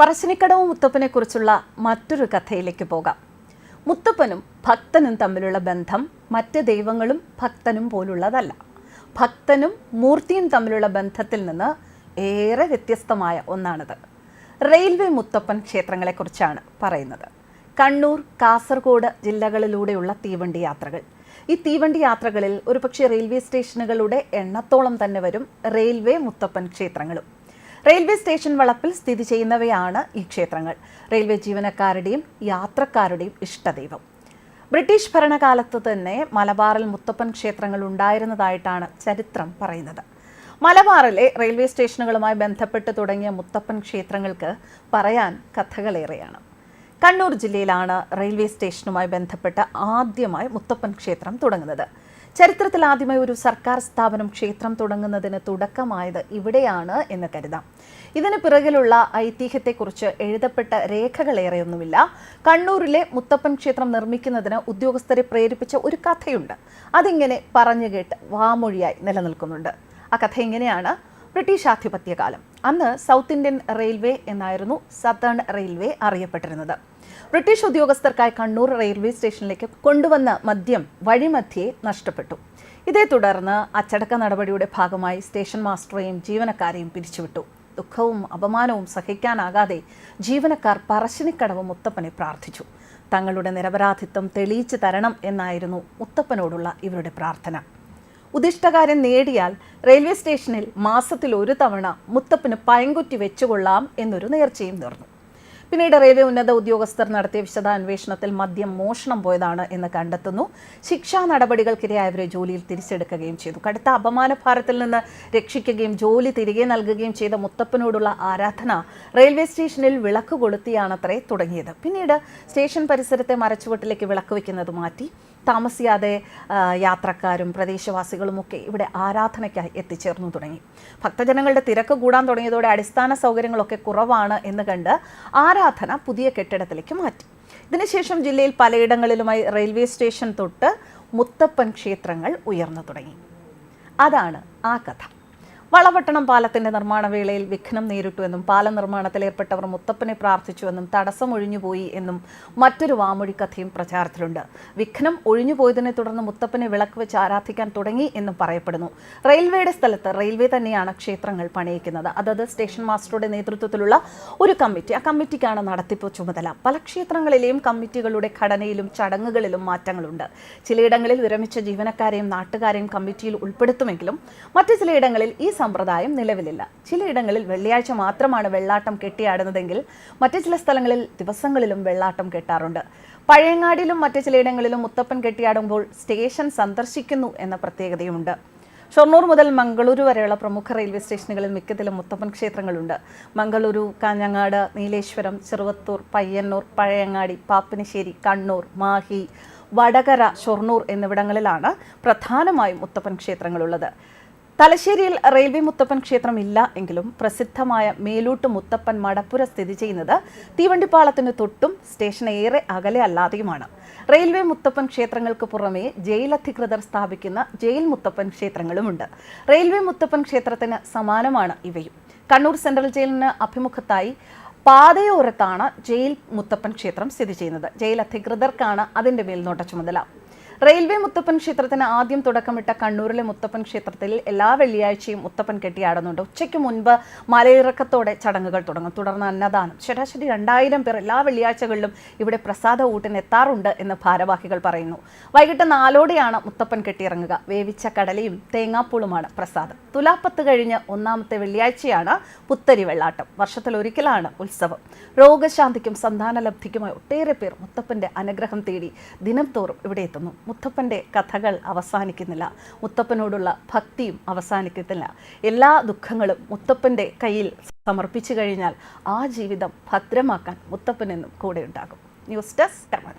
പറശ്ശിനിക്കടവ് മുത്തപ്പനെ കുറിച്ചുള്ള മറ്റൊരു കഥയിലേക്ക് പോകാം. മുത്തപ്പനും ഭക്തനും തമ്മിലുള്ള ബന്ധം മറ്റ് ദൈവങ്ങളും ഭക്തനും പോലുള്ളതല്ല. ഭക്തനും മൂർത്തിയും തമ്മിലുള്ള ബന്ധത്തിൽ നിന്ന് ഏറെ വ്യത്യസ്തമായ ഒന്നാണിത്. റെയിൽവേ മുത്തപ്പൻ ക്ഷേത്രങ്ങളെക്കുറിച്ചാണ് പറയുന്നത്. കണ്ണൂർ കാസർഗോഡ് ജില്ലകളിലൂടെയുള്ള തീവണ്ടി യാത്രകൾ. ഈ തീവണ്ടി യാത്രകളിൽ ഒരുപക്ഷെ റെയിൽവേ സ്റ്റേഷനുകളുടെ എണ്ണത്തോളം തന്നെ വരും റെയിൽവേ മുത്തപ്പൻ ക്ഷേത്രങ്ങളും. റെയിൽവേ സ്റ്റേഷൻ വളപ്പിൽ സ്ഥിതി ചെയ്യുന്നവയാണ് ഈ ക്ഷേത്രങ്ങൾ. റെയിൽവേ ജീവനക്കാരുടെയും യാത്രക്കാരുടെയും ഇഷ്ടദൈവം. ബ്രിട്ടീഷ് ഭരണകാലത്ത് തന്നെ മലബാറിൽ മുത്തപ്പൻ ക്ഷേത്രങ്ങൾ ഉണ്ടായിരുന്നതായിട്ടാണ് ചരിത്രം പറയുന്നത്. മലബാറിലെ റെയിൽവേ സ്റ്റേഷനുകളുമായി ബന്ധപ്പെട്ട് തുടങ്ങിയ മുത്തപ്പൻ ക്ഷേത്രങ്ങൾക്ക് പറയാൻ കഥകളേറെയാണ്. കണ്ണൂർ ജില്ലയിലാണ് റെയിൽവേ സ്റ്റേഷനുമായി ബന്ധപ്പെട്ട് ആദ്യമായി മുത്തപ്പൻ ക്ഷേത്രം തുടങ്ങുന്നത്. ചരിത്രത്തിൽ ആദ്യമായി ഒരു സർക്കാർ സ്ഥാപനം ക്ഷേത്രം തുടങ്ങുന്നതിന് തുടക്കമായത് ഇവിടെയാണ് എന്ന് കരുതാം. ഇതിന് പിറകിലുള്ള ഐതിഹ്യത്തെക്കുറിച്ച് എഴുതപ്പെട്ട രേഖകളേറെയൊന്നുമില്ല. കണ്ണൂരിലെ മുത്തപ്പൻ ക്ഷേത്രം നിർമ്മിക്കുന്നതിന് ഉദ്യോഗസ്ഥരെ പ്രേരിപ്പിച്ച ഒരു കഥയുണ്ട്. അതിങ്ങനെ പറഞ്ഞു കേട്ട് വാമൊഴിയായി നിലനിൽക്കുന്നുണ്ട്. ആ കഥ എങ്ങനെയാണ്? ബ്രിട്ടീഷ് ആധിപത്യകാലം. അന്ന് സൗത്ത് ഇന്ത്യൻ റെയിൽവേ എന്നായിരുന്നു സതേൺ റെയിൽവേ അറിയപ്പെട്ടിരുന്നത്. ബ്രിട്ടീഷ് ഉദ്യോഗസ്ഥർക്കായി കണ്ണൂർ റെയിൽവേ സ്റ്റേഷനിലേക്ക് കൊണ്ടുവന്ന മദ്യം വഴിമധ്യേ നഷ്ടപ്പെട്ടു. ഇതേ തുടർന്ന് അച്ചടക്ക നടപടിയുടെ ഭാഗമായി സ്റ്റേഷൻ മാസ്റ്ററെയും ജീവനക്കാരെയും പിരിച്ചുവിട്ടു. ദുഃഖവും അപമാനവും സഹിക്കാനാകാതെ ജീവനക്കാർ പറശ്ശിനിക്കടവ് മുത്തപ്പനെ പ്രാർത്ഥിച്ചു. തങ്ങളുടെ നിരപരാധിത്വം തെളിയിച്ചു തരണം എന്നായിരുന്നു മുത്തപ്പനോടുള്ള ഇവരുടെ പ്രാർത്ഥന. ഉദിഷ്ടകാര്യം നേടിയാൽ റെയിൽവേ സ്റ്റേഷനിൽ മാസത്തിൽ ഒരു തവണ മുത്തപ്പന് പയങ്കുറ്റി വെച്ചുകൊള്ളാം എന്നൊരു നേർച്ചയും നേർന്നു പിന്നീട് റെയിൽവേ ഉന്നത ഉദ്യോഗസ്ഥർ നടത്തിയ വിശദാന്വേഷണത്തിൽ മദ്യം മോഷണം പോയതാണ് എന്ന് കണ്ടെത്തുന്നു. ശിക്ഷാ നടപടികൾക്കിരയായവരെ ജോലിയിൽ തിരിച്ചെടുക്കുകയും ചെയ്തു. കടുത്ത അപമാന ഭാരത്തിൽ നിന്ന് രക്ഷിക്കുകയും ജോലി തിരികെ നൽകുകയും ചെയ്ത മുത്തപ്പനോടുള്ള ആരാധന റെയിൽവേ സ്റ്റേഷനിൽ വിളക്ക് കൊളുത്തിയാണത്രേ തുടങ്ങിയത്. പിന്നീട് സ്റ്റേഷൻ പരിസരത്തെ മരച്ചുവട്ടിലേക്ക് വിളക്ക് വയ്ക്കുന്നത് മാറ്റി. താമസിയാതെ യാത്രക്കാരും പ്രദേശവാസികളും ഒക്കെ ഇവിടെ ആരാധനയ്ക്കായി എത്തിച്ചേർന്നു തുടങ്ങി. ഭക്തജനങ്ങളുടെ തിരക്ക് കൂടാൻ തുടങ്ങിയതോടെ അടിസ്ഥാന സൗകര്യങ്ങളൊക്കെ കുറവാണ് എന്ന് കണ്ട് ആരാധന പുതിയ കെട്ടിടത്തിലേക്ക് മാറ്റി. ഇതിനുശേഷം ജില്ലയിൽ പലയിടങ്ങളിലുമായി റെയിൽവേ സ്റ്റേഷൻ തൊട്ട് മുത്തപ്പൻ ക്ഷേത്രങ്ങൾ ഉയർന്നു തുടങ്ങി. അതാണ് ആ കഥ. വളപട്ടണം പാലത്തിന്റെ നിർമ്മാണ വേളയിൽ വിഘ്നം നേരിട്ടുവെന്നും പാലം നിർമ്മാണത്തിൽ ഏർപ്പെട്ടവർ മുത്തപ്പനെ പ്രാർത്ഥിച്ചുവെന്നും തടസ്സം ഒഴിഞ്ഞുപോയി എന്നും മറ്റൊരു വാമൊഴി കഥയും പ്രചാരത്തിലുണ്ട്. വിഘ്നം ഒഴിഞ്ഞുപോയതിനെ തുടർന്ന് മുത്തപ്പനെ വിളക്ക് വെച്ച് ആരാധിക്കാൻ തുടങ്ങി എന്നും പറയപ്പെടുന്നു. റെയിൽവേയുടെ സ്ഥലത്ത് റെയിൽവേ തന്നെയാണ് ക്ഷേത്രങ്ങൾ പണിയിക്കുന്നത്. അതത് സ്റ്റേഷൻ മാസ്റ്ററുടെ നേതൃത്വത്തിലുള്ള ഒരു കമ്മിറ്റി. ആ കമ്മിറ്റിക്കാണ് നടത്തിപ്പ് ചുമതല. പല ക്ഷേത്രങ്ങളിലെയും കമ്മിറ്റികളുടെ ഘടനയിലും ചടങ്ങുകളിലും മാറ്റങ്ങളുണ്ട്. ചിലയിടങ്ങളിൽ വിരമിച്ച ജീവനക്കാരെയും നാട്ടുകാരെയും കമ്മിറ്റിയിൽ ഉൾപ്പെടുത്തുമെങ്കിലും മറ്റു ചിലയിടങ്ങളിൽ ഈ സമ്പ്രദായം നിലവിലില്ല. ചിലയിടങ്ങളിൽ വെള്ളിയാഴ്ച മാത്രമാണ് വെള്ളാട്ടം കെട്ടിയാടുന്നതെങ്കിൽ മറ്റു ചില സ്ഥലങ്ങളിൽ ദിവസങ്ങളിലും വെള്ളാട്ടം കെട്ടാറുണ്ട്. പഴയങ്ങാടിയിലും മറ്റു ചിലയിടങ്ങളിലും മുത്തപ്പൻ കെട്ടിയാടുമ്പോൾ സ്റ്റേഷൻ സന്ദർശിക്കുന്നു എന്ന പ്രത്യേകതയുമുണ്ട്. ഷൊർണൂർ മുതൽ മംഗളൂരു വരെയുള്ള പ്രമുഖ റെയിൽവേ സ്റ്റേഷനുകളിൽ മിക്കത്തിലും മുത്തപ്പൻ ക്ഷേത്രങ്ങളുണ്ട്. മംഗളൂരു കാഞ്ഞങ്ങാട് നീലേശ്വരം ചെറുവത്തൂർ പയ്യന്നൂർ പഴയങ്ങാടി പാപ്പിനിശ്ശേരി കണ്ണൂർ മാഹി വടകര ഷൊർണൂർ എന്നിവിടങ്ങളിലാണ് പ്രധാനമായും മുത്തപ്പൻ ക്ഷേത്രങ്ങളുള്ളത്. തലശ്ശേരിയിൽ റെയിൽവേ മുത്തപ്പൻ ക്ഷേത്രം ഇല്ല എങ്കിലും പ്രസിദ്ധമായ മേലൂട്ട് മുത്തപ്പൻ മടപ്പുര സ്ഥിതി ചെയ്യുന്നത് തീവണ്ടിപ്പാളത്തിന് തൊട്ടും സ്റ്റേഷൻ ഏറെ അകലെ അല്ലാതെയുമാണ്. റെയിൽവേ മുത്തപ്പൻ ക്ഷേത്രങ്ങൾക്ക് പുറമേ ജയിൽ അധികൃതർ സ്ഥാപിക്കുന്ന ജയിൽ മുത്തപ്പൻ ക്ഷേത്രങ്ങളുമുണ്ട്. റെയിൽവേ മുത്തപ്പൻ ക്ഷേത്രത്തിന് സമാനമാണ് ഇവയും. കണ്ണൂർ സെൻട്രൽ ജയിലിന് അഭിമുഖത്തായി പാതയോരത്താണ് ജയിൽ മുത്തപ്പൻ ക്ഷേത്രം സ്ഥിതി ചെയ്യുന്നത്. ജയിൽ അധികൃതർക്കാണ് അതിന്റെ മേൽനോട്ട ചുമതല. റെയിൽവേ മുത്തപ്പൻ ക്ഷേത്രത്തിന് ആദ്യം തുടക്കമിട്ട കണ്ണൂരിലെ മുത്തപ്പൻ ക്ഷേത്രത്തിൽ എല്ലാ വെള്ളിയാഴ്ചയും മുത്തപ്പൻ കെട്ടിയാടുന്നുണ്ട്. ഉച്ചയ്ക്ക് മുൻപ് മലയിറക്കത്തോടെ ചടങ്ങുകൾ തുടങ്ങും. തുടർന്ന് അന്നദാനം. ശരാശരി രണ്ടായിരം പേർ എല്ലാ വെള്ളിയാഴ്ചകളിലും ഇവിടെ പ്രസാദ ഊട്ടിന് എത്താറുണ്ട് എന്ന് ഭാരവാഹികൾ പറയുന്നു. വൈകിട്ട് നാലോടെയാണ് മുത്തപ്പൻ കെട്ടിയിറങ്ങുക. വേവിച്ച കടലയും തേങ്ങാപ്പൂളുമാണ് പ്രസാദം. തുലാപ്പത്ത് കഴിഞ്ഞ് ഒന്നാമത്തെ വെള്ളിയാഴ്ചയാണ് പുത്തരി വെള്ളാട്ടം. വർഷത്തിൽ ഒരിക്കലാണ് ഉത്സവം. രോഗശാന്തിക്കും സന്താനലബ്ധിക്കുമായി ഒട്ടേറെ പേർ മുത്തപ്പന്റെ അനുഗ്രഹം തേടി ദിനം തോറും ഇവിടെ എത്തുന്നു. മുത്തപ്പന്റെ കഥകൾ അവസാനിക്കുന്നില്ല. മുത്തപ്പനോടുള്ള ഭക്തിയും അവസാനിക്കുന്നില്ല എല്ലാ ദുഃഖങ്ങളും മുത്തപ്പന്റെ കയ്യിൽ സമർപ്പിച്ചു കഴിഞ്ഞാൽ ആ ജീവിതം ഭദ്രമാക്കാൻ മുത്തപ്പനെന്നും കൂടെ ഉണ്ടാകും. ന്യൂസ് ഡെസ്ക് കർമ്മ